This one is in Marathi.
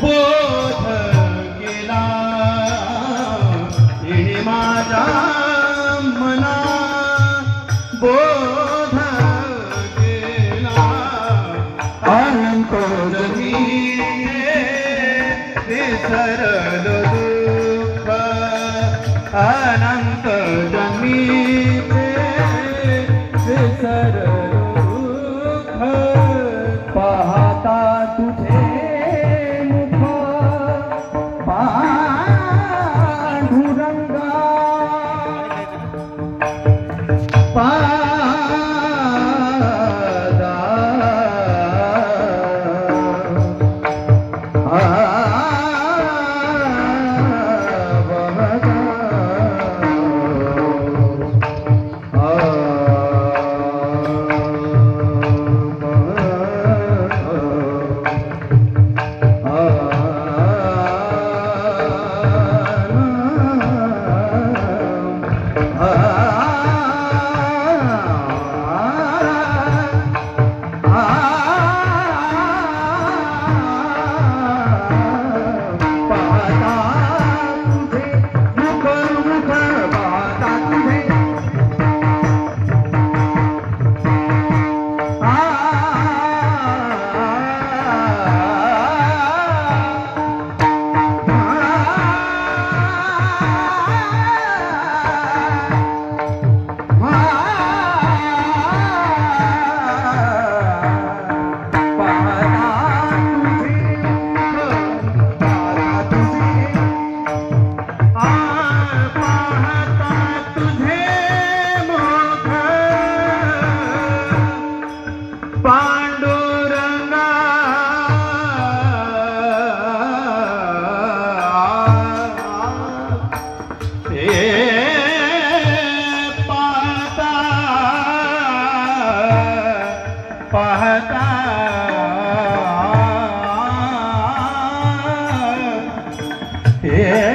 बोध गेला. हे माझ्या मना. बोध गेला. अनंत जगी विसरल दुःख अनंत जमी Yeah.